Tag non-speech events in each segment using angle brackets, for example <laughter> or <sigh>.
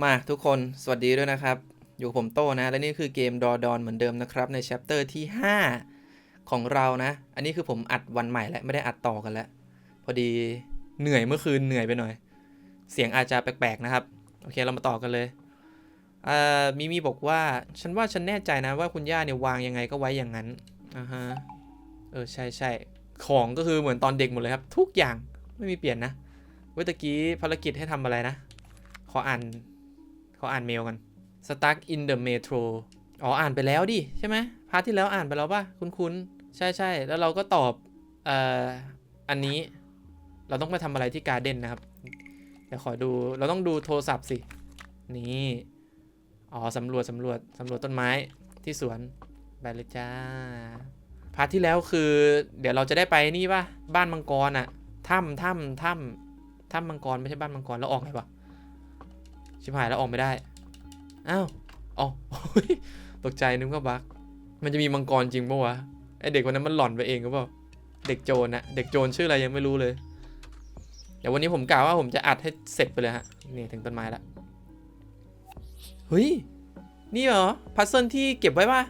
มาทุกคนสวัสดีด้วยนะครับ อยู่ผมโตนะ และนี่คือเกมดอดอนเหมือนเดิมนะครับ ใน c h ปเตอร์ที่ 5 ของเรานะ อันนี้คือผมอัดวันใหม่แล้วไม่ได้อัดต่อกันแล้ว พอดีเหนื่อยเมื่อคืนเหนื่อยไปหน่อย เสียงอาจจะแปลกๆนะครับ โอเคเรามาต่อกันเลยอ่ามิมีบอกว่า ฉันว่าฉันแน่ใจนะว่าคุณย่าเนี่ยวางยังไงก็ไว้อย่างนั้นอ่าฮะเออใช่ใช่ของก็คือเหมือนตอนเด็กหมดเลยครับ ทุกอย่างไม่มีเปลี่ยนนะเมื่อตะกี้ภารกิจให้ทำอะไรนะ ขออ่าน ขออ่านเมลกัน stuck in the metro อ๋ออ่านไปแล้วดิ ใช่ไหมพาร์ทที่แล้วอ่านไปแล้วป่ะ คุ้นๆ ใช่ใช่แล้วเราก็ตอบเอ่ออันนี้เราต้องไปทำอะไรที่การ์เด้นนะครับ เดี๋ยวขอดูเราต้องดูโทรศัพท์สิ นี่ อ๋อสำรวจสำรวจสำรวจต้นไม้ที่สวนไปเลยจ้าพาร์ทที่แล้วคือ เดี๋ยวเราจะได้ไปนี่ป่ะ บ้านมังกรอะถ้ำถ้ำถ้ำถ้ำมังกรไม่ใช่บ้านมังกรแล้วออกไงวะ ชิบหายแล้วออกไม่ได้ อ้าวอ๋อตกใจนึกว่าบั๊กมันจะมีมังกรจริงปะวะ ไอเด็กวันนั้นมันหล่อนไปเองหรือเปล่า เด็กโจรนะเด็กโจรชื่ออะไรยังไม่รู้เลย เดี๋ยววันนี้ผมกล่าวว่าผมจะอัดให้เสร็จไปเลยฮะ นี่ถึงต้นไม้ละ เฮ้ย นี่เหรอ พัซเซิลที่เก็บไว้ปะ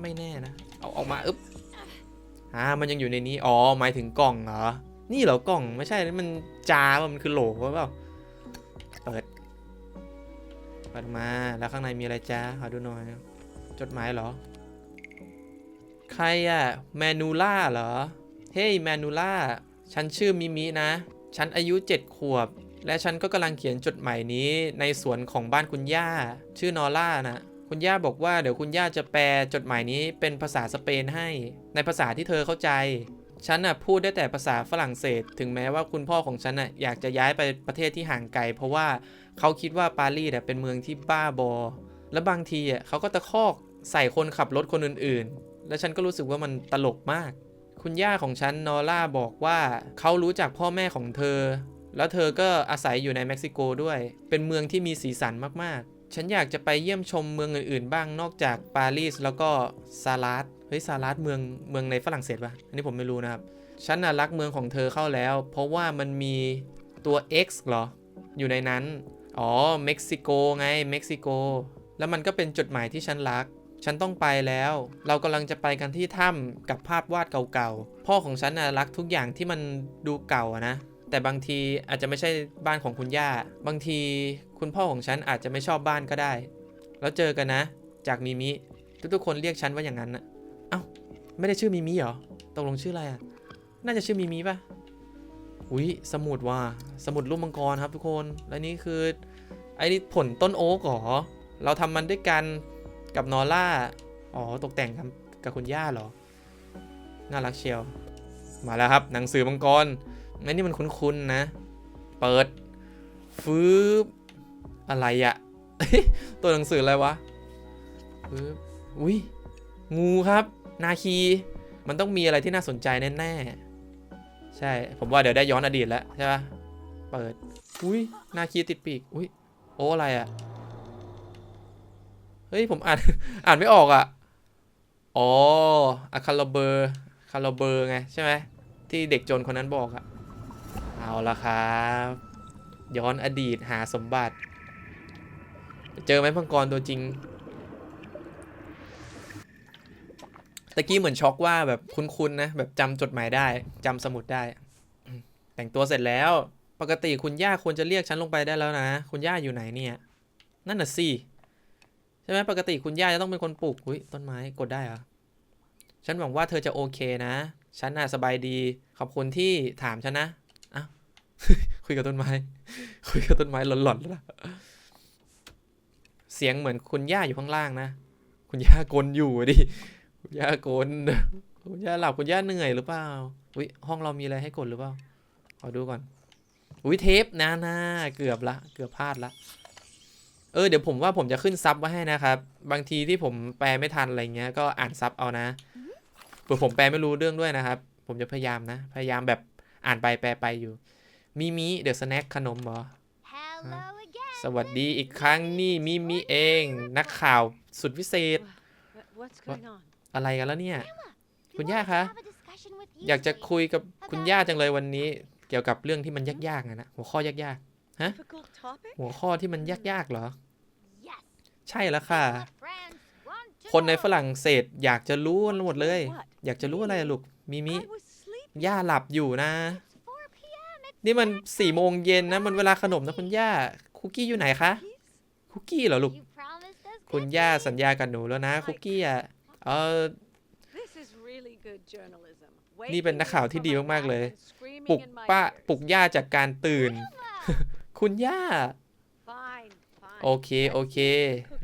ไม่แน่นะ เอาออกมาอึ๊บอ่ามันยังอยู่ในนี้ อ๋อ หมายถึงกล่องเหรอ นี่เหรอกล่อง ไม่ใช่ มันจาป่ะมันคือโหลเปล่า เปิดมาแล้วข้างในมีอะไรจ้าขอดูหน่อย จดหมายเหรอ ใครอะแมนูล่าเหรอ เฮ้ยแมนูล่าฉันชื่อมิมินะ ฉันอายุ 7 ขวบ และฉันก็กำลังเขียนจดหมายนี้ในสวนของบ้านคุณย่า ชื่อนอร่านะคุณย่าบอกว่าเดี๋ยวคุณย่าจะแปลจดหมายนี้เป็นภาษาสเปนให้ ในภาษาที่เธอเข้าใจ ฉันน่ะพูดได้แต่ภาษาฝรั่งเศส ถึงแม้ว่าคุณพ่อของฉันน่ะอยากจะย้ายไปประเทศที่ห่างไกล เพราะว่า เขาคิดว่าปารีสเป็นเมืองที่บ้าบอ และบางทีอะเขาก็ตะคอกใส่คนขับรถคนอื่นๆ และฉันก็รู้สึกว่ามันตลกมาก คุณย่าของฉันนอร่าบอกว่าเขารู้จักพ่อแม่ของเธอ แล้วเธอก็อาศัยอยู่ในเม็กซิโกด้วย เป็นเมืองที่มีสีสันมากๆ ฉันอยากจะไปเยี่ยมชมเมืองอื่นๆ บ้างนอกจากปารีสแล้วก็ซาลัดเฮ้ยซาลัดเมืองเมืองในฝรั่งเศสปะอันนี้ผมไม่รู้นะครับ ฉันน่ะรักเมืองของเธอเข้าแล้ว เพราะว่ามันมีตัว X เหรอ อยู่ในนั้น อ๋อ เม็กซิโกไง เม็กซิโก แล้วมันก็เป็นจดหมายที่ฉันรัก ฉันต้องไปแล้ว เรากำลังจะไปกันที่ถ้ำกับภาพวาดเก่าๆ พ่อของฉันน่ะรักทุกอย่างที่มันดูเก่านะ แต่บางทีอาจจะไม่ใช่บ้านของคุณย่า บางทีคุณพ่อของฉันอาจจะไม่ชอบบ้านก็ได้ แล้วเจอกันนะ จากมิมิ ทุกๆคนเรียกฉันว่าอย่างนั้นนะเอ้า ไม่ได้ชื่อมิมิเหรอ ตกลงชื่ออะไรอะน่าจะชื่อมิมิป่ะอุ้ยสมุดว่ะ สมุดรูปมังกรครับทุกคน และนี่คือ ไอ้นี่ผลต้นโอ๊กเหรอ เราทำมันด้วยกันกับนอร่า อ๋อ ตกแต่งกับคุณย่าเหรอ น่ารักเชียว มาแล้วครับ หนังสือมังกรไอ้นี่มันคุ้นๆนะ เปิด ฟืบอะไรอะตัวหนังสืออะไรวะฟืบอุ้ยงูครับ นาคี มันต้องมีอะไรที่น่าสนใจแน่ๆ ใช่ ผมว่าเดี๋ยวได้ย้อนอดีตแล้วใช่ปะเปิด อุ้ยนาคีติดปีก อุ้ย โอ้อะไรอะ่ะ เฮ้ย ผมอ่าน อ่านไม่ออกอะ่ะ อ๋ออะคาราเบอร์คาราเบอร์ไงใช่ไหมที่เด็กจนคนนั้นบอกอะ่ะ เอาละครับ ย้อนอดีตหาสมบัติ เจอไหมพังกรตัวจริงตะกี้เหมือนช็อกว่าแบบคุ้นๆนะ แบบจำจดหมายได้จำสมุดได้ แต่งตัวเสร็จแล้ว ปกติคุณย่าควรจะเรียกฉันลงไปได้แล้วนะ คุณย่าอยู่ไหนเนี่ย นั่นน่ะสิ ใช่ไหมปกติคุณย่าจะต้องเป็นคนปลูกอุ้ยต้นไม้กดได้เหรอ ฉันหวังว่าเธอจะโอเคนะ ฉันน่ะสบายดี ขอบคุณที่ถามฉันนะอ้าวคุยกับต้นไม้ คุยกับต้นไม้หลอนๆแล้วล่ะเสียงเหมือนคุณย่าอยู่ข้างล่างนะ คุณย่ากลนอยู่อะดิ คุณย่ากล คุณย่าหลับคุณย่าเหนื่อยหรือเปล่า อุ้ยห้องเรามีอะไรให้กดหรือเปล่า ขอดูก่อน อุ้ยเทปนะนะเกือบละ เกือบพลาดละ เออเดี๋ยวผมว่าผมจะขึ้นซับไว้ให้นะครับ บางทีที่ผมแปลไม่ทันอะไรเงี้ย ก็อ่านซับเอานะเผื่อผมแปลไม่รู้เรื่องด้วยนะครับ ผมจะพยายามนะ พยายามแบบอ่านไปแปลไปอยู่มิมิเดี๋ยวสแน็คขนมเหรอ Hello again. สวัสดีอีกครั้งนี่มิมิเอง นักข่าวสุดวิเศษ Wha- What's going on? อะไรกันแล้วเนี่ย We คุณ wanted ย่า to คะ have a discussion with you อยากจะ today. คุยกับคุณย่าจังเลยวันนี้ เกี่ยวกับเรื่องที่มันยากๆอะนะหัวข้อยาก Huh? Difficult topic? หัวข้อที่มันยากๆเหรอ Yes. ใช่แล้วค่ะ What friends want to คนใน know. ฝรั่งเศสอยากจะรู้หมดเลย What? อยากจะรู้อะไรอะลูกมิมิ I was sleeping. ย่าหลับอยู่นะ It's 4 p.m. It's นี่มันสี่โมงเย็นนะมันเวลาขนมนะคุณย่าคุกกี้อยู่ไหนคะ Cookies? คุกกี้เหรอลูก you promised us คุณ good ย่า things. สัญญากับหนูแล้วนะคุกกี้อะเออ This is really good journalism. นี่เป็นนักข่าวที่ดีมากๆเลย Waking me from a nap and screaming ปลุก in my ป้า ears. ปลุกย่าจากการตื่น Wilma, คุณย่า Fine, fine. โอเคโอเค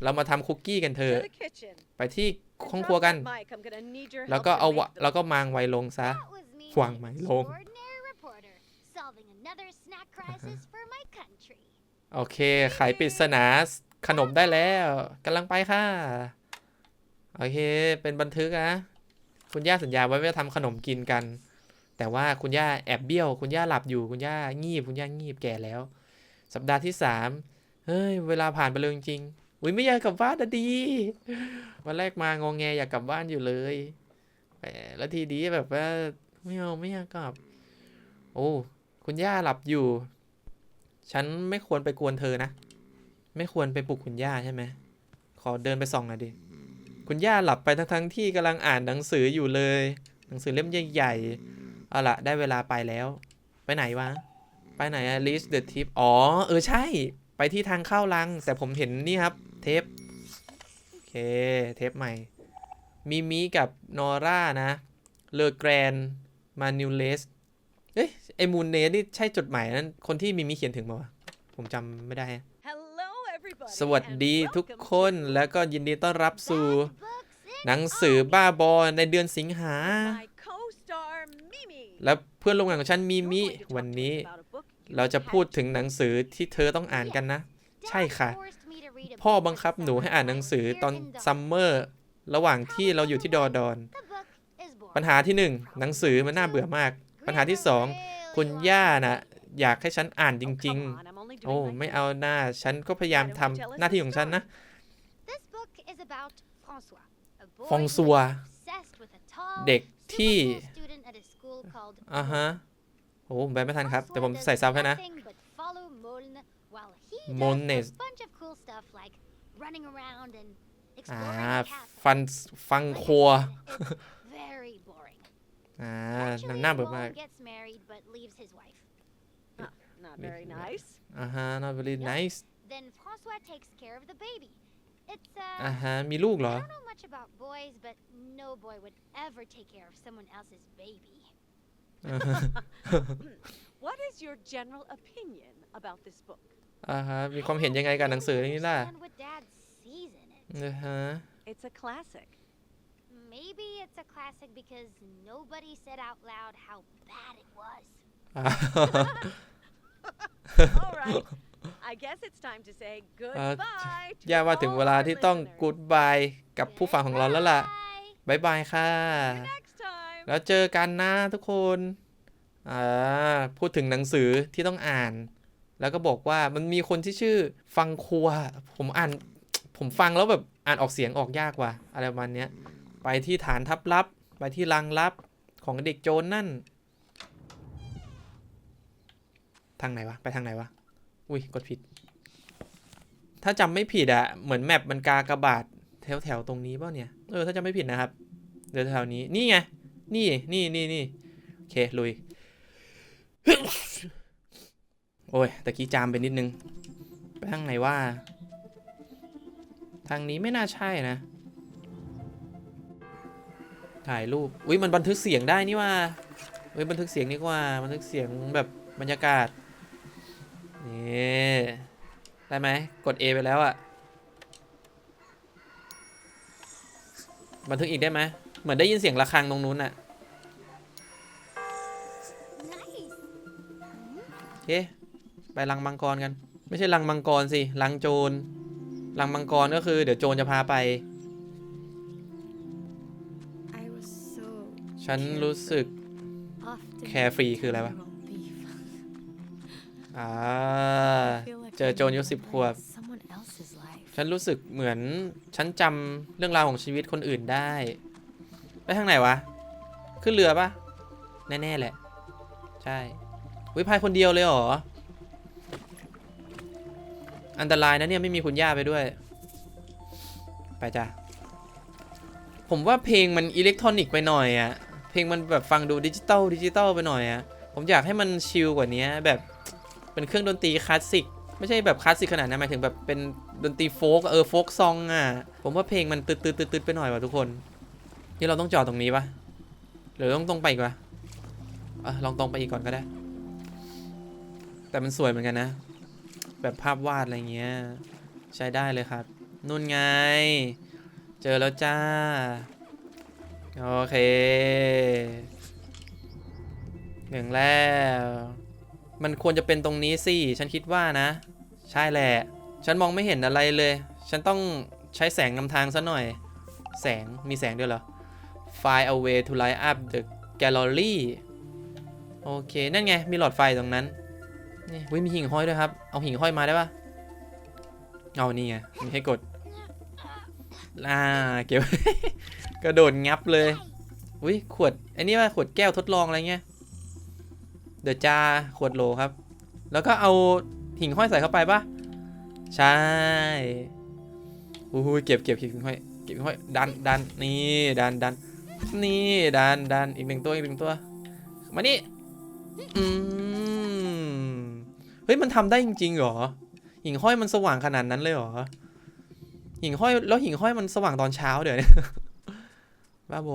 เรามาทำคุกกี้กันเถ To อะ the kitchen. ไปที่ And ห้อง drop ครัวกัน that mic. I'm gonna need your แล้ว help ก็ to เอา make วะ them. แล้วก็มางไวลงซะ that was me, วางไม้ลง extraordinary reporter, solving another snack crisis for my country. โอเคไขปริศนาขนมได้แล้วกำลังไปค่ะ โอเค เป็นบันทึกนะ คุณย่าสัญญาไว้ว่าจะทำขนมกินกัน แต่ว่าคุณย่าแอบเบี้ยว คุณย่าหลับอยู่คุณย่างีบคุณย่างีบแก่แล้ว สัปดาห์ที่สามเฮ้ยเวลาผ่านไปเลยจริงๆอุ้ยไม่อยากกลับบ้านนะดี วันแรกมางงแงอยากกลับบ้านอยู่เลยแล้วทีนี้แบบว่าไม่เอาไม่อยากกลับ โอ้คุณย่าหลับอยู่ ฉันไม่ควรไปกวนเธอนะ ไม่ควรไปปลุกคุณย่าใช่ไหมขอเดินไปส่องหน่อยดิ คุณย่าหลับไปทั้งทั้งที่กำลังอ่านหนังสืออยู่เลย หนังสือเล่มใหญ่ๆ เอาละได้เวลาไปแล้ว ไปไหนวะ ไปไหนอะ list the tip อ๋อ เออใช่ ไปที่ทางเข้าลัง แต่ผมเห็นนี่ครับ เทป โอเค เทปใหม่ มิมิกับนอร่านะ เลอแกรน มานิวเลส เอ้ย ไอมูนเนสนี่ใช่จดหมายนั้น คนที่มิมิเขียนถึงมาวะ ผมจำไม่ได้ฮะ Hello, everybody. สวัส and ดีทุก welcome คน to แล้วก็ยินดีต้อนรับสู่ Bad books in หนังสือบ้าบอในเดือนสิงหา my co-star Mimi. และเพื่อนร่วมงานของฉันมิ You're มิ going to talk วัน to us นี้ about a book you เราจะ had พูด to ถึงหนังสือที่เธอต้องอ่านกันนะ ใช่ Dad ค่ะ forced me to read a พ่อ book บังคับ this หนูให้ summer อ่านหนังสือ while ตอน here in the ซัมเมอร์ระหว่างที่เราอยู่ที่ดอดอน The book is boring. ปัญหาที่หนึ่งหนังสือมันน่าเบื่อมาก ปัญหาที่สอง Grammar คุณ really ย่า lies. น่ะอยากให้ฉันอ่านจ Oh, ริง come on, I'm only ๆโอ้ doing my ไม่ best. เอาหน้า ฉันก็พยายามทำหน้าที่ของฉันนะ This book is about François, a boy ฟอง who ซัว is obsessed with a tall, เด็กที่ called อ่าฮะ โอ้แปลไม่ทันครับ แต่ผม François ใส่ does ซับให้นะ nothing but follow Moln while he does Molnes <laughs> a bunch of cool stuff like running around and อ่า exploring the castle. ฟันฟัง Like I ครัว said, it's very boring. อ่า Eventually, น่าเบื่อมาก Moln gets married but leaves his wife. Huh, Not very Yeah. nice. อ่าฮะ not very nice Then François takes care of the baby. It's อ่า uh, ฮะ มีลูกเหรอ I don't know much about boys, but no boy would ever take care of someone else's baby. อ่าฮะ What is your general opinion about this book? อ่าฮะ มีความเห็นยังไงกับหนังสือเรื่องนี้ล่ะ understand what Dad sees in it. อ่าฮะ It's a classic. Maybe it's a classic because nobody said out loud how bad it was. อ่า All right. I guess it's time to say goodbye. to ย่าว่าถึงเวลา all our ที่ต้อง listeners. กูดบายกับผู้ฟังของเราแล้วล่ะ Bye. บายบายค่ะ See you next time. แล้วเจอกันนะทุกคนอ่าพูดถึงหนังสือที่ต้องอ่าน แล้วก็บอกว่ามันมีคนที่ชื่อฟังครัว ผมอ่าน ผมฟังแล้วแบบอ่านออกเสียงออกยากว่ะอะไรประมาณเนี้ยไปที่ฐานทัพลับ ไปที่รังลับของเด็กโจรนั่น ทางไหนวะ ไปทางไหนวะ อุ้ยกดผิด ถ้าจำไม่ผิดอะเหมือนแมปมันกากระบาดแถวแถวๆตรงนี้เปล่าเนี่ย เออ ถ้าจำไม่ผิดนะครับ เดี๋ยวแถวนี้ นี่ไง นี่นี่นี่นี่โอเค ลุย โอ้ยตะกี้จามไปนิดนึง ไปทางไหนว่า ทางนี้ไม่น่าใช่นะ ถ่ายรูป อุ้ยมันบันทึกเสียงได้นี่ว่าเฮ้ยบันทึกเสียงนี่ว่า บันทึกเสียงแบบบรรยากาศ นี่ ได้ไหม กด A ไปแล้วอะบันทึกอีกได้ไหม เหมือนได้ยินเสียงะระฆังตรงนู้นอะ Nice. โอเคไปรังมังกรกัน ไม่ใช่รังมังกรสิรังโจรรังมังกรก็คือ เดี๋ยวโจรจะพาไป I was so ฉันรู้สึก often carefree คืออะไรวะ general beef. อ่า I feel like เจอ I'm โจรอายุสิบ living ขวบ someone else's life. ฉันรู้สึกเหมือน ฉันจำเรื่องราวของชีวิตคนอื่นได้ ไปทางไหนวะ ขึ้นเรือปะแน่ๆแหละ ใช่วิพายคนเดียวเลยเหรอ อันตรายนะเนี่ยไม่มีคุณย่าไปด้วย ไปจ้ะ ผมว่าเพลงมันอิเล็กทรอนิกส์ไปหน่อยอะเพลงมันแบบฟังดูดิจิตอลดิจิตอลไปหน่อยอะผมอยากให้มันชิลกว่านี้แบบเป็นเครื่องดนตรีคลาสสิกไม่ใช่แบบคลาสสิกขนาดนั้นหมายถึงแบบเป็นดนตรีโฟกเออโฟกซองอะผมว่าเพลงมันตืดตืดตืดตืดไปหน่อยว่ะทุกคน นี่เราต้องจอดตรงนี้ปะหรือต้องตรงไปอีกวะอะลองตรงไปอีกก่อนก็ได้ แต่มันสวยเหมือนกันนะ แบบภาพวาดอะไรเงี้ย ใช้ได้เลยครับ นู่นไง เจอแล้วจ้า โอเคหนึ่งแล้ว มันควรจะเป็นตรงนี้สิ ฉันคิดว่านะ ใช่แหละ ฉันมองไม่เห็นอะไรเลย ฉันต้องใช้แสงนำทางซะหน่อย แสง มีแสงด้วยเหรอ Find a way to light up the gallery โอเค นั่นไง มีหลอดไฟตรงนั้น นี่ว้ยมีหิ่งห้อยด้วยครับ เอาหิ่งห้อยมาได้ปะเอานี่ไง มีให้กดอ่าเก็บกระโดดงับเลยอุ้ยขวดอ้นี่ว่าขวดแก้วทดลองอะไรเงี้ย เดอะจาขวดโลครับ แล้วก็เอาหิ่งห้อยใส่เข้าไปปะใช่อุ้ยเก็บเก็บหิ่งห้อย เก็บหิ่งห้อย ดันดันนี่ ดันดัน นี่ดันดันอีกหนึ่งตัวอีกหนึ่งตัว มานี่อืมเฮ้ยมันทำได้จริงๆเหรอ หิ่งห้อยมันสว่างขนาดนั้นเลยเหรอ หิ่งห้อยแล้วหิ่งห้อยมันสว่างตอนเช้าเดี๋ยวนี้บ้าโบ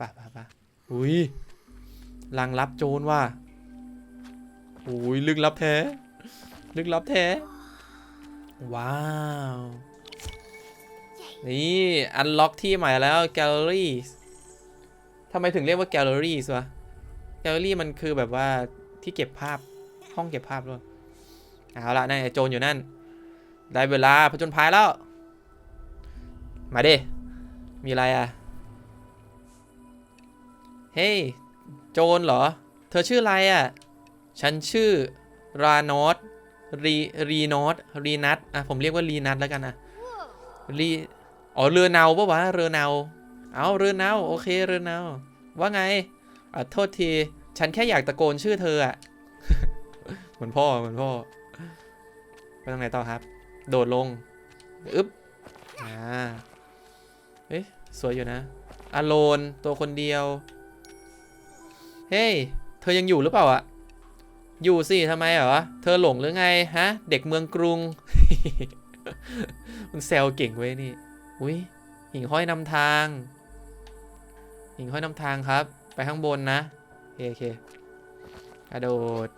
ป่ะป่ะป่ะอุ้ยลังลับโจรว่ะอุ้ยลึกลับแท้ ลึกลับแท้ ว้าว นี่ อันล็อกที่ใหม่แล้ว แกลเลอรี่ำไมถึงเรียกว่าแกลเลอรี่วะแกลเลอรี่มันคือแบบว่าที่เก็บภาพห้องเก็บภาพด้วยเอาละนั่นไงโจรอยู่นั่น ได้เวลาผจญภัยแล้ว มาดิ มีอะไรอะ เฮ้ย โจรเหรอ เธอชื่ออะไรอะ ฉันชื่อรานอตรีรีนอตรีนัทอะ ผมเรียกว่ารีนัทแล้วกันนะรี อ๋อ เรือเนาปะวะ เรือเนา เอาเรือเนาโอเคเรือเนาว่าไงอะโทษที ฉันแค่อยากตะโกนชื่อเธออะเหมือนพ่อเหมือนพ่อ ไปตรงไหนต่อครับ โดดลง อึ๊บ อ่า เอ๊ะ สวยอยู่นะอโลนตัวคนเดียว เฮ้ย เธอยังอยู่หรือเปล่าอะอยู่สิทำไมเหรอ เธอหลงหรือไงฮะ เด็กเมืองกรุง มันแซวเก่งเว้ยนี่ อุ้ยหิ่งห้อยนำทาง หิ่งห้อยนำทางครับ ไปข้างบนนะโอเคโอเคกระโดด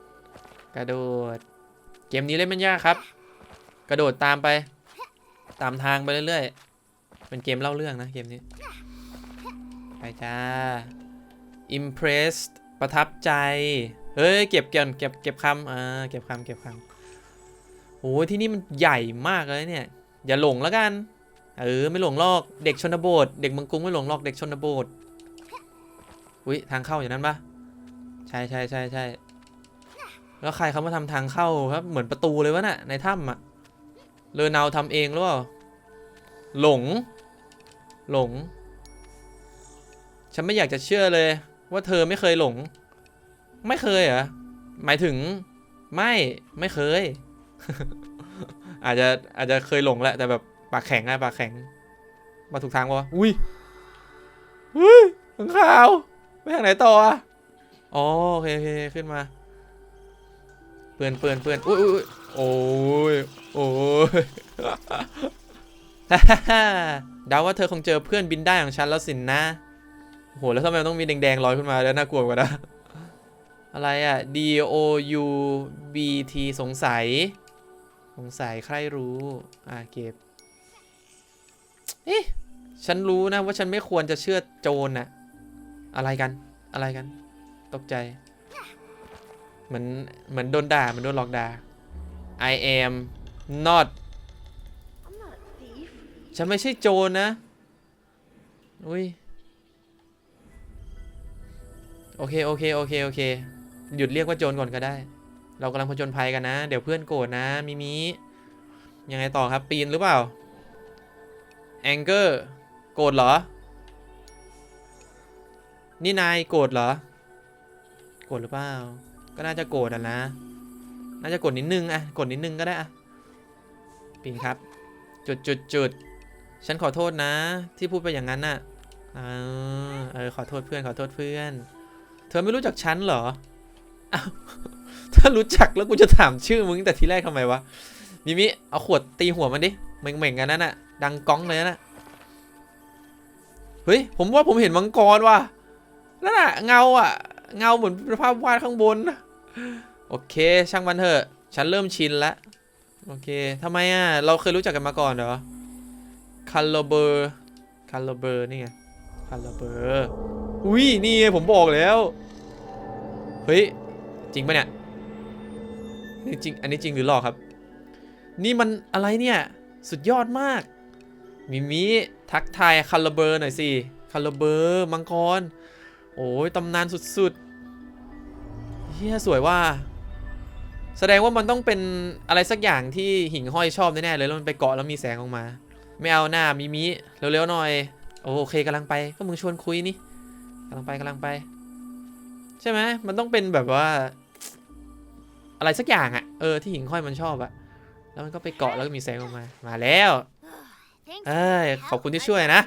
กระโดด เกมนี้เล่นมันยากครับ กระโดดตามไป ตามทางไปเรื่อยๆ เป็นเกมเล่าเรื่องนะเกมนี้ ไปจ้า impressed ประทับใจ เฮ้ย เก็บเก็บเก็บเก็บคำอ่า เก็บคำเก็บคำโอ้ยที่นี่มันใหญ่มากเลยเนี่ย อย่าหลงแล้วกัน เออ ไม่หลงหรอก เด็กชนบท เด็กเมืองกรุงไม่หลงหรอก เด็กชนบท อุ้ยทางเข้าอย่างนั้นปะใช่ใช่ใช่ใช่แล้วใครเขามาทำทางเข้าครับ เหมือนประตูเลยวะน่ะในถ้ำอะเรือเนาทำเองหรือเปล่าหลง หลง ฉันไม่อยากจะเชื่อเลย ว่าเธอไม่เคยหลง ไม่เคยเหรอหมายถึง ไม่ไม่เคย อาจจะอาจจะเคยหลงแหละแต่แบบปากแข็งอะปากแข็ง มาถูกทางวะอุ้ยอุ้ยข้างข่าว ทางไหนต่ออะอ๋อโอเคโอเคขึ้นมา เปื่อนเปื่อนเปื่อนอุ้ยอุ้ยอุ้ยโอ้ยโอ้ยเดาว่าเธอคงเจอเพื่อนบินได้ของฉันแล้วสินนะโหแล้วทำไมต้องมีแดงๆลอยขึ้นมาแล้วน่ากลัวกว่านะอะไรอะ D O U B T สงสัย สงสัยใครรู้ อ่าเก็บเอ๊ะฉันรู้นะว่าฉันไม่ควรจะเชื่อโจรน่ะ อะไรกัน อะไรกัน ตกใจ เหมือน เหมือนโดนด่า เหมือนโดนหลอกด่า I am not ฉันไม่ใช่โจรนะ อุ้ย โอเค โอเค โอเค โอเค หยุดเรียกว่าโจรก่อนก็ได้ เรากำลังผจญภัยกันนะ เดี๋ยวเพื่อนโกรธนะ มิมิ ยังไงต่อครับ ปีนหรือเปล่า แองเกอร์ โกรธเหรอ นี่นายโกรธเหรอ โกรธหรือเปล่า ก็น่าจะโกรธอะนะ น่าจะกดนิดนึงอะกดนิดนึงก็ได้อะปินครับ จุดจุดจุดฉันขอโทษนะ ที่พูดไปอย่างนั้นน่ะอ่าเออขอโทษเพื่อนขอโทษเพื่อน เธอไม่รู้จักฉันเหรออ้าวถ้ารู้จักแล้วกูจะถามชื่อมึงแต่ทีแรกทำไมวะ มิมิ เอาขวดตีหัวมันดิเหม่งๆกันนั่นน่ะ ดังก้องเลยน่ะ เฮ้ย ผมว่าผมเห็นมังกรว่ะ นั่นน่ะเงาอะเงาเหมือนภาพวาดข้างบนนะโอเค ช่างมันเถอะ ฉันเริ่มชินแล้วโอเคทำไมอะเราเคยรู้จักกันมาก่อนเหรอคัลโลเบอร์คัลโลเบอร์นี่ไงคัลโลเบอร์อุ้ยนี่ผมบอกแล้ว เฮ้ย จริงปะเนี่ยนี่จริง อันนี้จริงหรือหลอกครับ นี่มันอะไรเนี่ย สุดยอดมาก มิมิทักทายคัลเบอร์หน่อยสิคัลเบอร์มังกร โอ้ยตำนานสุดๆเฮียสวยว่า แสดงว่ามันต้องเป็นอะไรสักอย่างที่หิ่งห้อยชอบแน่ๆเลยแล้วมันไปเกาะแล้วมีแสงออกมา ไม่เอาหน้ามิมิเร็วๆหน่อย โอเคกำลังไปก็มึงชวนคุยนี่กำลังไปกำลังไป ใช่ไหมมันต้องเป็นแบบว่า อะไรสักอย่างอะเออที่หิ่งห้อยมันชอบอะแล้วมันก็ไปเกาะแล้วก็มีแสงออกมา มาแล้ว Thanks เอ้ย for the ขอบ help. คุณที่ช่วยนะ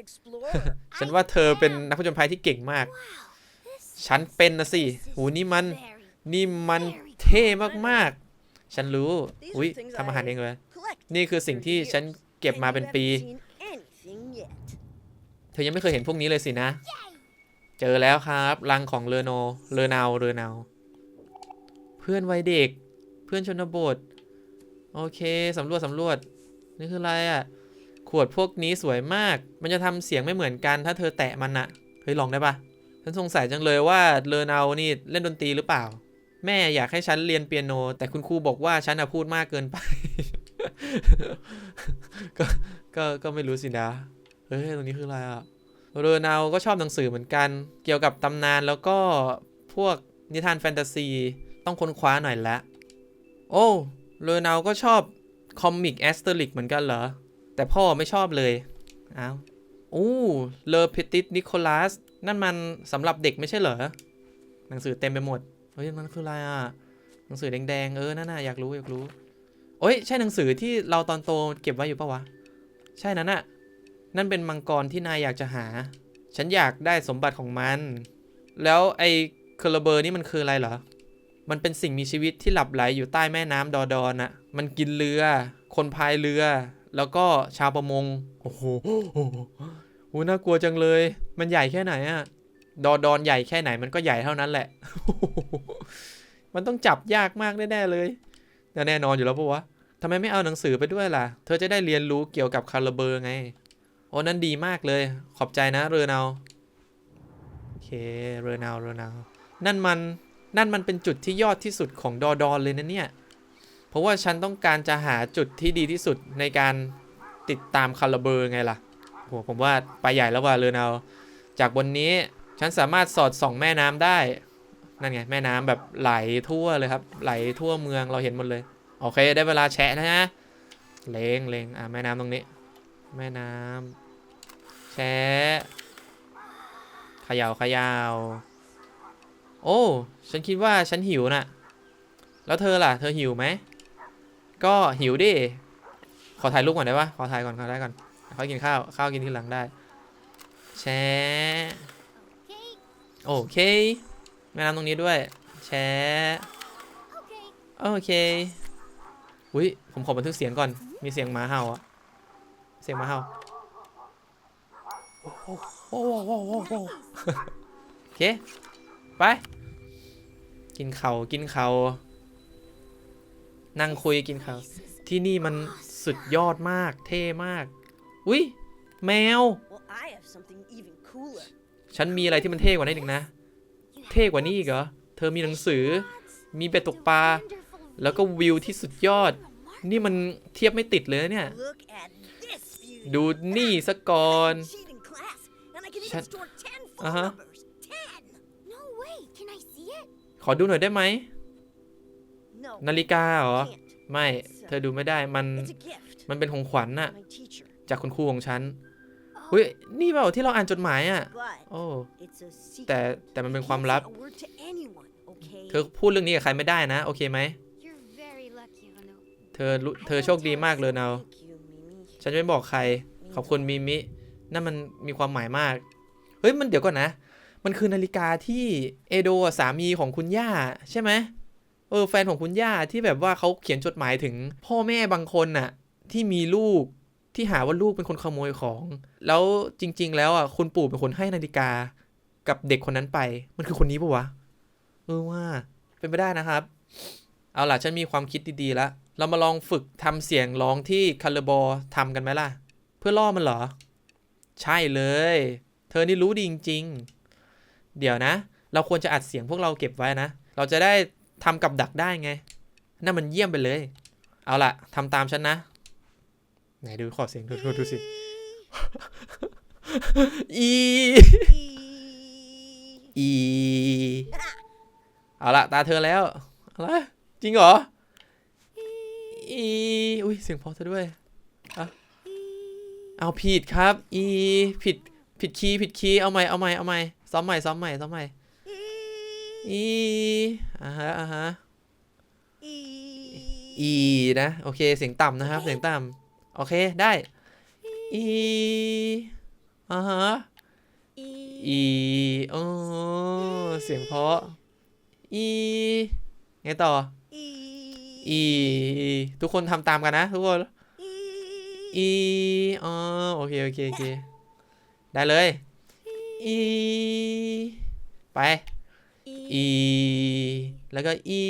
You were a great explorer. ฉันว่าเธอเป็นนักผจญภัยที่เก่งมาก This ฉันเป็นนะสิ place is โหนี่มัน very นี่มันเท่มากๆ ฉันรู้ อุ้ยทำอาหารเองเลย Collect นี่คือสิ่งที่ฉันเก็บมาเป็นปี And you haven't seen anything yet. เธอยังไม่เคยเห็นพวกนี้เลยสินะ เจอแล้วครับรังของเลโน เลนาวเลนาว เพื่อนวัยเด็ก เพื่อนชนบท โอเคสำรวจสำรวจ นี่คืออะไรอะ่ะ ขวดพวกนี้สวยมาก มันจะทำเสียงไม่เหมือนกัน ถ้าเธอแตะมันอะเฮ้ยลองได้ปะฉันสงสัยจังเลยว่าเลนานี่เล่นดนตรีหรือเปล่า แม่อยากให้ฉันเรียนเปียโน แต่คุณครูบอกว่าฉันอะพูดมากเกินไป ก็ ก็ก็ไม่รู้สินะ เฮ้ยตรงนี้คืออะไรอะเรอร์นาก็ชอบหนังสือเหมือนกัน เกี่ยวกับตำนานแล้วก็พวกนิทานแฟนตาซี ต้องค้นคว้าหน่อยละ โอ้เรอร์นาก็ชอบคอมิกแอสเตอริกเหมือนกันเหรอ แต่พ่อไม่ชอบเลยอ้าวอู้เลอพิติตนิโคลัสนั่นมันสำหรับเด็กไม่ใช่เหรอ หนังสือเต็มไปหมด เฮ้ย มันคืออะไรอะ หนังสือแดงๆ เออ นั่นน่ะอยากรู้อยากรู้ โอ้ย ใช่หนังสือที่เราตอนโตเก็บไว้อยู่ปะวะ ใช่นั่นน่ะ นั่นเป็นมังกรที่นายอยากจะหา ฉันอยากได้สมบัติของมัน แล้วไอ้เคอร์เบอร์นี่มันคืออะไรเหรอ มันเป็นสิ่งมีชีวิตที่หลับไหลอยู่ใต้แม่น้ำดอดอนน่ะ มันกินเรือ คนพายเรือ แล้วก็ชาวประมงโอ้โหโอ้โหโหน่ากลัวจังเลย มันใหญ่แค่ไหนอะดอดอนใหญ่แค่ไหนมันก็ใหญ่เท่านั้นแหละ มันต้องจับยากมากแน่ๆเลยแต่แน่นอนอยู่แล้วปะวะทำไมไม่เอาหนังสือไปด้วยล่ะ เธอจะได้เรียนรู้เกี่ยวกับคาร์เบอร์ไง โอ้นั่นดีมากเลย ขอบใจนะเรือเนาโอเค เรือเนาเรือเนานั่นมัน นั่นมันเป็นจุดที่ยอดที่สุดของดอดอนเลยนะเนี่ย เพราะว่าฉันต้องการจะหาจุดที่ดีที่สุดในการติดตามคาร์เบอร์ไงล่ะโหผมว่าไปใหญ่แล้วว่าเรือเนาจากบนนี้ฉันสามารถสอดส่องแม่น้ำได้ นั่นไงแม่น้ำแบบไหลทั่วเลยครับ ไหลทั่วเมืองเราเห็นหมดเลย โอเคได้เวลาแชะแล้วนะเลงเลงอะแม่น้ำตรงนี้ แม่น้ำแชะเขยาวขยาวโอ้ ฉันคิดว่าฉันหิวน่ะ แล้วเธอล่ะ เธอหิวไหม ก็หิวดิ ขอถ่ายรูปก่อนได้ปะขอถ่ายก่อนขอถ่ายก่อนเขากินข้าว ข้าวกินทีหลังได้ แชร์โอเคแม่น้ำตรงนี้ด้วย แชร์โอเคอุ้ยผมขอบันทึกเสียงก่อน มีเสียงหมาเห่าอะเสียงหมาเห่าโอ้โหโอ้โหโอ้โหโอเค ไป กินเขากินเขา นั่งคุยกินเขาที่นี่มันสุดยอดมากเท่มาก อุ้ยแมว Well, I have something even cooler. ฉันมีอะไรที่มันเท่กว่านี้อีกนะ You เท่กว่านี้อีกเหรอ เธอมีหนังสือ มีเบ็ดตกปลา wonderful แล้วก็วิวที่สุดยอด นี่มันเทียบไม่ติดเลยนะเนี่ย Look at this beauty. ดูนี่สะก่อน Cheat in class, and I can even Shut- store ten full Uh-huh. numbers. Ten. No way. Can I see it? ขอดูหน่อยได้ไหม No. นาฬิกาเหรอ can't. ไม่ เธอดูไม่ได้ มัน It's a gift. มันเป็นของขวัญน่ะ My teacher. จากคุณครูของฉันเฮ้ย นี่เปล่าที่เราอ่านจดหมายอะ But โอ้ it's a secret. แต่แต่มันเป็นความลับ Can't say a word to anyone, okay? เธอพูดเรื่องนี้กับใครไม่ได้นะ โอเคไหม You're very lucky, Renaud. เธธอรู้เธอโชคดีมากเลยนาวฉันจะไม่บอกใคร ขอบคุณมิมิ นั่นมันมีความหมายมาก เฮ้ย มันเดี๋ยวก่อนนะ มันคือนาฬิกาที่เอโดะสามีของคุณย่าใช่ไหม เออแฟนของคุณย่าที่แบบว่าเขาเขียนจดหมายถึง พ่อแม่บางคนน่ะ ที่มีลูกที่หาว่าลูกเป็นคนขโมยของ แล้วจริง ๆ แล้วอะคุณปู่เป็นคนให้นาฬิกา กับเด็กคนนั้นไป มันคือคนนี้ปะวะเออว่า เป็นไปได้นะครับ เอาล่ะฉันมีความคิดดีๆแล้วเรามาลองฝึกทำเสียงร้องที่คาร์บอทำกันไหมล่ะ เพื่อล่อมันเหรอ ใช่เลย เธอนี่รู้ดีจริง ๆ เดี๋ยวนะ เราควรจะอัดเสียงพวกเราเก็บไว้นะ เราจะได้ ทำกับดักได้ไง นั่นมันเยี่ยมไปเลย เอาล่ะทำตามฉันนะ ไหนดูขอเสียงดูดูดูสิ อี อี เอาละตาเธอแล้วอะไรจริงเหรอ อี อุ้ยเสียงพอซะด้วยอะเอาผิดครับ อี ผิด ผิดคีย์ผิดคีย์เอาใหม่ เอาใหม่ เอาใหม่ ซ้อมใหม่ ซ้อมใหม่ ซ้อมใหม่ อีอ่าฮะอ่าฮะอีนะ โอเค เสียงต่ำนะครับ เสียงต่ำโอเค ได้อีอ่าฮะอีโอ้เสียงเพราะอีไงต่ออีทุกคนทำตามกันนะ ทุกคนอีอ๋อโอเค โอเค โอเค ได้เลยอีไป อีแล้วก็อี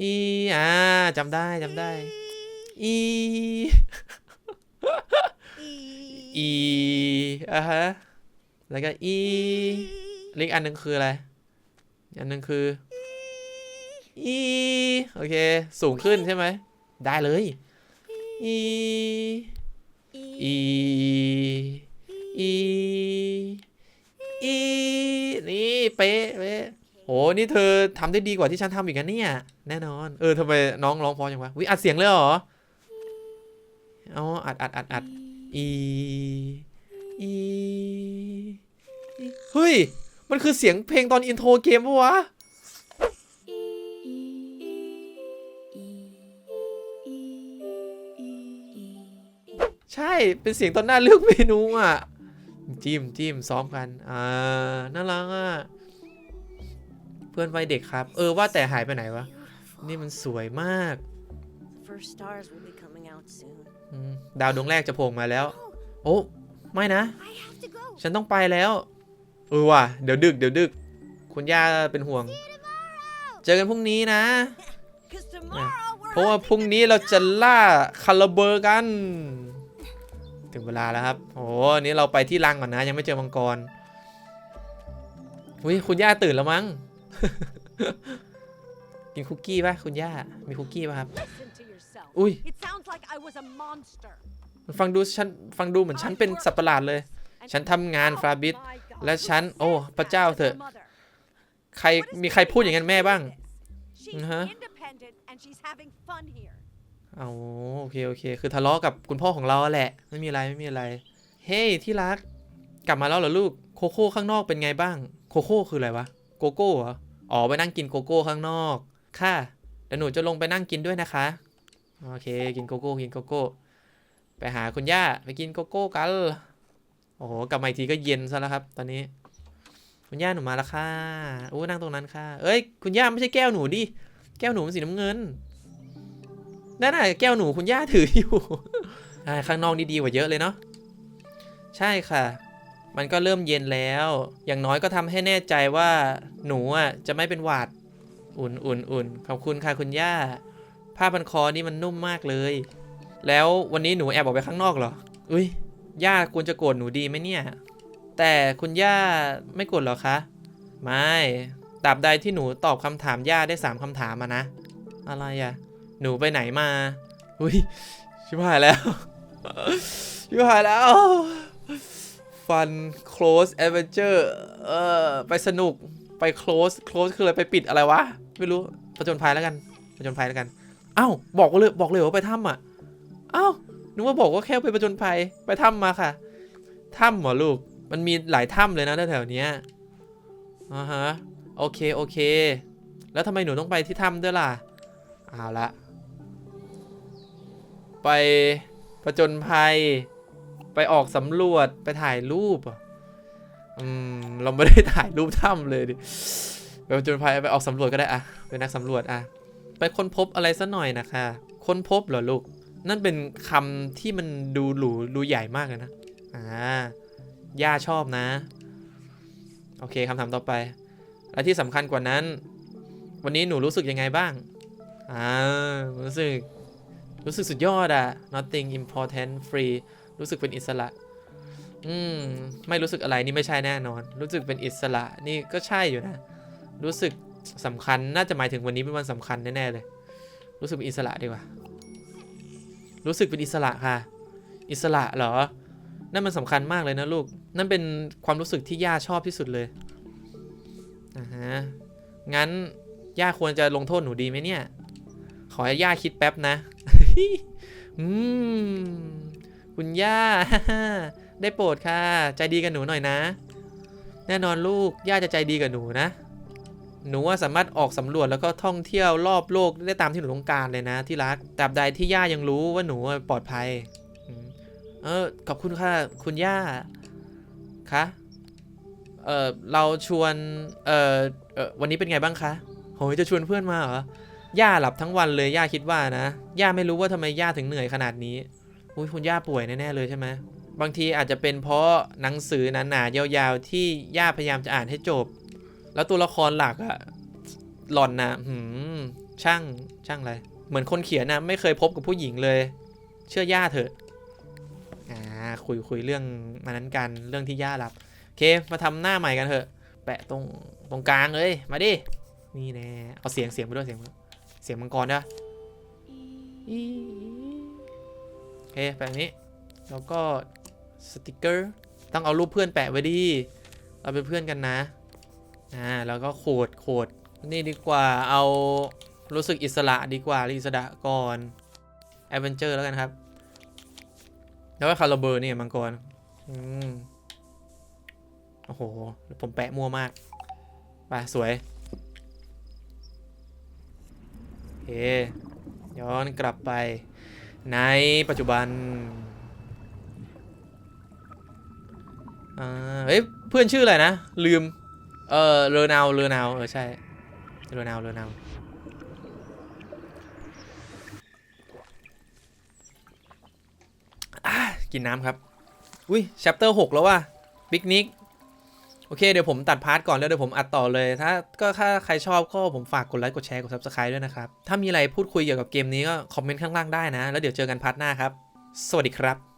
อีอ่าจำได้จำได้อีอีอะฮะแล้วก็อีลิกอันหนึ่งคืออะไร อันหนึ่งคืออีโอเค สูงขึ้นใช่ไหม ได้เลยอีอีอี อีนี่เป๊ะเป๊ะโอ้นี่เธอทำได้ดีกว่าที่ฉันทำอีกนะเนี่ย แน่นอน เออทำไมน้องร้องเพอจังวะวิอัดเสียงเลยเหรออ๋ออัดอัดอัดอัดอีอีเฮ้ย มันคือเสียงเพลงตอนอินโทรเกมปะวะใช่ เป็นเสียงตอนหน้าเลือกเมนูอะ จิ้มจิ้มซ้อมกัน อ่า น่ารักอะ เพื่อนวัยเด็กครับ เออว่าแต่หายไปไหนวะ นี่มันสวยมาก First stars will be coming out soon. อืมดาวดวงแรกจะโผล่มาแล้ว โอ้ไม่นะ I have to go. ฉันต้องไปแล้ว เออว่ะ เดี๋ยวดึกเดี๋ยวดึก คุณย่าเป็นห่วง เจอกันพรุ่งนี้นะ Cause tomorrow we're เพราะว่าพรุ่งนี้เราจะล่าคาราเบอร์กัน ถึงเวลาแล้วครับโอ้อันนี้เราไปที่รังก่อนนะ ยังไม่เจอมังกรอุ้ยคุณย่าตื่นแล้วมั้ง กินคุกกี้ป่ะคุณย่า มีคุกกี้ป่ะครับ Listen to yourself. Ui. It sounds like I was a monster. มันฟังดูฉันฟังดูเหมือนฉันเป็นสัตว์ประหลาดเลย And ฉันทำงาน oh ฟาบิส my God, และฉัน who โอ้ says พระเจ้า that as เถ a อะ mother? ใคร What is มีใครพูดอย่างนั้นแม่บ้าง She's Uh-huh. independent and she's having fun here. เอาโอเคโอเค คือทะเลาะกับคุณพ่อของเราแหละ ไม่มีอะไรไม่มีอะไร เฮ้ยที่รัก กลับมาแล้วเหรอลูก โคโค่ข้างนอกเป็นไงบ้าง โคโค่คืออะไรวะ โกโก้เหรอ อ๋อไปนั่งกินโกโก้ข้างนอก ค่ะเดี๋ยวหนูจะลงไปนั่งกินด้วยนะคะ โอเค กินโกโก้กินโกโก้ ไปหาคุณย่าไปกินโกโก้กัน โอ้โหกลับมาอีกทีก็เย็นซะแล้วครับ ตอนนี้ คุณย่าหนูมาแล้วค่ะโอ้นั่งตรงนั้นค่ะ เอ้ย คุณย่าไม่ใช่แก้วหนูดิ แก้วหนูมันสีน้ำเงิน นั่นน่ะแก้วหนูคุณย่าถืออยู่ข้างนอกนี่ดีกว่าเยอะเลยเนาะใช่ค่ะ มันก็เริ่มเย็นแล้ว อย่างน้อยก็ทำให้แน่ใจว่าหนูอะจะไม่เป็นหวัด อุ่นอุ่นอุ่นขอบคุณค่ะคุณย่า ผ้าพันคอนี่มันนุ่มมากเลย แล้ววันนี้หนูแอบออกไปข้างนอกเหรอ อุ้ยย่าควรจะโกรธหนูดีไหมเนี่ย แต่คุณย่าไม่โกรธหรอคะ ไม่ตราบใดที่หนูตอบคำถามย่าได้สามคำถามมานะ อะไรอะ หนูไปไหนมาอุ้ยชิบหายแล้วชิบหายแล้วฟัน close adventure เออไปสนุกไป close close คืออะไรไปปิดอะไรวะ ไม่รู้ประจนภัยแล้วกันประจนภัยแล้วกันเอ้าบอกเลยบอกเลยว่าไปถ้ำอะเอ้านึกว่าบอกว่าแค่ไปประจนภัยไปถ้ำมาค่ะถ้ำเหรอลูกมันมีหลายถ้ำเลยนะแถวๆเนี้ยอ่าฮะโอเคโอเค แล้วทำไมหนูต้องไปที่ถ้ำด้วยล่ะเอาละ ไปประจนภัย ไปออกสำรวจไปถ่ายรูปอะอืมเราไม่ได้ถ่ายรูปถ้ำเลยดิไปประจนภัยไปออกสำรวจก็ได้อะเป็นนักสำรวจอะไปค้นพบอะไรสักหน่อยนะคะค้นพบเหรอลูก นั่นเป็นคำที่มันดูหรูดูใหญ่มากเลยนะอ่าย่าชอบนะ โอเคคำถามต่อไป และที่สำคัญกว่านั้น วันนี้หนูรู้สึกยังไงบ้างอ่ารู้สึก รู้สึกสุดยอดอะ nothing important free รู้สึกเป็นอิสระ อืม ไม่รู้สึกอะไรนี่ไม่ใช่แน่นอน รู้สึกเป็นอิสระนี่ก็ใช่อยู่นะ รู้สึกสำคัญน่าจะหมายถึงวันนี้เป็นวันสำคัญแน่ๆเลย รู้สึกเป็นอิสระดีกว่า รู้สึกเป็นอิสระค่ะ อิสระเหรอ นั่นมันสำคัญมากเลยนะลูก นั่นเป็นความรู้สึกที่ย่าชอบที่สุดเลยอ่าฮะ งั้นย่าควรจะลงโทษหนูดีไหมเนี่ย ขอให้ย่าคิดแป๊บนะ อืมคุณย่า ได้โปรดค่ะ ใจดีกับหนูหน่อยนะ แน่นอนลูก ย่าจะใจดีกับหนูนะ หนูว่าสามารถออกสำรวจแล้วก็ท่องเที่ยวรอบโลกได้ตามที่หนูต้องการเลยนะ ที่รักตราบใดที่ย่ายังรู้ว่าหนูปลอดภัย เออขอบคุณค่ะ คุณย่า คะ เออเราชวน เออเออวันนี้เป็นไงบ้างคะโหจะชวนเพื่อนมาเหรอ ย่าหลับทั้งวันเลยย่าคิดว่านะ ย่าไม่รู้ว่าทำไมย่าถึงเหนื่อยขนาดนี้อุ้ยคุณย่าป่วยแน่ๆเลยใช่ไหมบางทีอาจจะเป็นเพราะหนังสือหนาๆยาวๆ ที่ย่าพยายามจะอ่านให้จบ แล้วตัวละครหลักอะหล่อนนะหืมช่างช่างอะไร เหมือนคนเขียนนะไม่เคยพบกับผู้หญิงเลย เชื่อย่าเถอะอ่าคุยคุยเรื่องมานั้นกันเรื่องที่ย่าหลับโอเคมาทำหน้าใหม่กันเถอะ แปะตรงตรงกลางเลยมาดินี่แน่เอาเสียงเสียงไปด้วยเสียงไปด้วย เสียงมังกรด้วยอีโอเคแปะอย่างนี้ แล้วก็สติกเกอร์ต้องเอารูปเพื่อนแปะไว้ดิเราเป็นเพื่อนกันนะ อ่า แล้วก็โขดโขดนี่ดีกว่า เอารู้สึกอิสระดีกว่าอิสระก่อนแอดเวนเจอร์แล้วกันครับ แล้วก็คาราเบอร์เนี่ยมังกร อืม โอ้โห ผมแปะมั่วมาก ไป สวย เค ย้อนกลับไปในปัจจุบันเฮ้ยเพื่อนชื่ออะไรนะ ลืม เออเรอนาวเรอนาวเออใช่เรอนาวเรอนาวกินน้ำครับ อุ้ย chapter เตอร์หกแล้วว่ะปิกนิก โอเคเดี๋ยวผมตัดพาร์ทก่อนแล้วเดี๋ยวผมอัดต่อเลย ถ้าก็ถ้าใครชอบก็ผมฝากกดไลค์กดแชร์กดซับสไคร b e ด้วยนะครับ ถ้ามีอะไรพูดคุยเกี่ยวกับเกมนี้ก็คอมเมนต์ข้างล่างได้นะ แล้วเดี๋ยวเจอกันพาร์ทหน้าครับ สวัสดีครับ